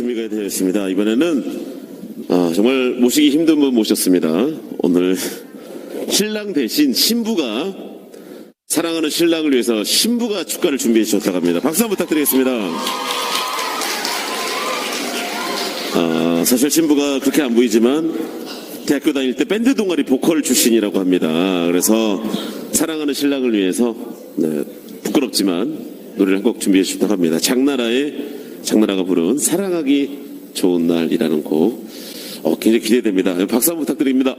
준비가 되어 있습니다. 이번에는 아, 정말 모시기 힘든 분 모셨습니다. 오늘 신랑 대신 신부가 사랑하는 신랑을 위해서 신부가 축가를 준비해 주셨다고 합니다. 박수 한번 부탁드리겠습니다. 아, 사실 신부가 그렇게 안 보이지만 대학교 다닐 때 밴드 동아리 보컬 출신이라고 합니다. 그래서 사랑하는 신랑을 위해서 네, 부끄럽지만 노래를 한 곡 준비해 주셨다고 합니다. 장나라의 장나라가 부른 사랑하기 좋은 날이라는 곡 어, 굉장히 기대됩니다. 박수 한번 부탁드립니다.